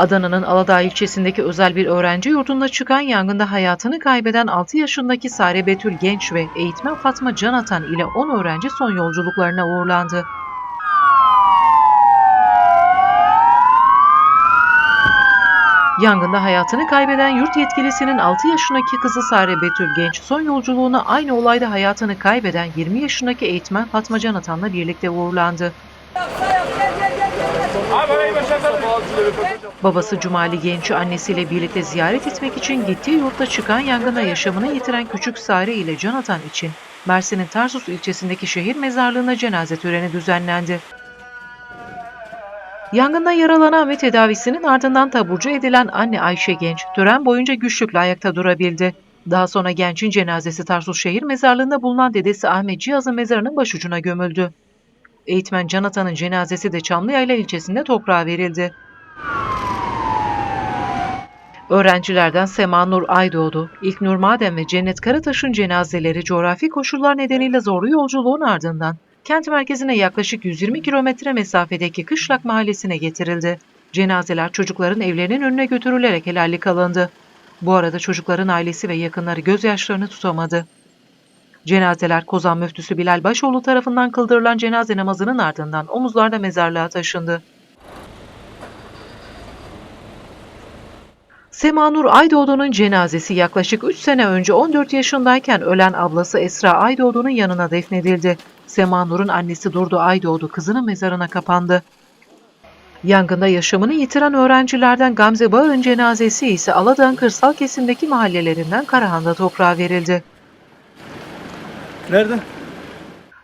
Adana'nın Aladağ ilçesindeki özel bir öğrenci yurdunda çıkan yangında hayatını kaybeden 6 yaşındaki Sare Betül Genç ve eğitmen Fatma Canatan ile 10 öğrenci son yolculuklarına uğurlandı. Yangında hayatını kaybeden yurt yetkilisinin 6 yaşındaki kızı Sare Betül Genç son yolculuğuna aynı olayda hayatını kaybeden 20 yaşındaki eğitmen Fatma Canatan'la birlikte uğurlandı. Abi. Babası Cumali Genç'i annesiyle birlikte ziyaret etmek için gittiği yurtta çıkan yangına yaşamını yitiren küçük Sare ile Canatan için Mersin'in Tarsus ilçesindeki şehir mezarlığına cenaze töreni düzenlendi. Yangında yaralanan ve tedavisinin ardından taburcu edilen anne Ayşe Genç, tören boyunca güçlükle ayakta durabildi. Daha sonra gençin cenazesi Tarsus şehir mezarlığında bulunan dedesi Ahmet Cihaz'ın mezarının başucuna gömüldü. Eğitmen Canatan'ın cenazesi de Çamlıyayla ilçesinde toprağa verildi. Öğrencilerden Sema Nur Aydoğdu, İlknur Madem ve Cennet Karataş'ın cenazeleri coğrafi koşullar nedeniyle zorlu yolculuğun ardından kent merkezine yaklaşık 120 kilometre mesafedeki Kışlak mahallesine getirildi. Cenazeler çocukların evlerinin önüne götürülerek helallik alındı. Bu arada çocukların ailesi ve yakınları gözyaşlarını tutamadı. Cenazeler Kozan Müftüsü Bilal Başoğlu tarafından kıldırılan cenaze namazının ardından omuzlarda mezarlığa taşındı. Semanur Aydoğdu'nun cenazesi yaklaşık 3 sene önce 14 yaşındayken ölen ablası Esra Aydoğdu'nun yanına defnedildi. Semanur'un annesi Durdu Aydoğdu kızının mezarına kapandı. Yangında yaşamını yitiren öğrencilerden Gamze Bağır'ın cenazesi ise Aladağ'ın kırsal kesimdeki mahallelerinden Karahan'da toprağa verildi. Nerede?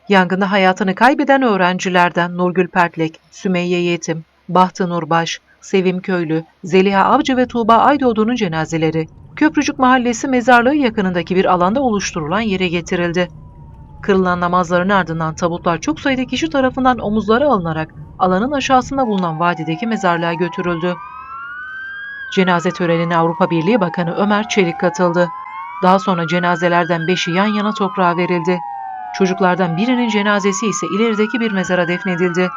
Yangında hayatını kaybeden öğrencilerden Nurgül Pertlek, Sümeyye Yetim, Bahtı Nurbaş, Sevim Köylü, Zeliha Avcı ve Tuğba Aydoğdu'nun cenazeleri Köprücük Mahallesi mezarlığı yakınındaki bir alanda oluşturulan yere getirildi. Kırılan namazların ardından tabutlar çok sayıda kişi tarafından omuzlara alınarak alanın aşağısında bulunan vadideki mezarlığa götürüldü. Cenaze törenine Avrupa Birliği Bakanı Ömer Çelik katıldı. Daha sonra cenazelerden beşi yan yana toprağa verildi. Çocuklardan birinin cenazesi ise ilerideki bir mezara defnedildi.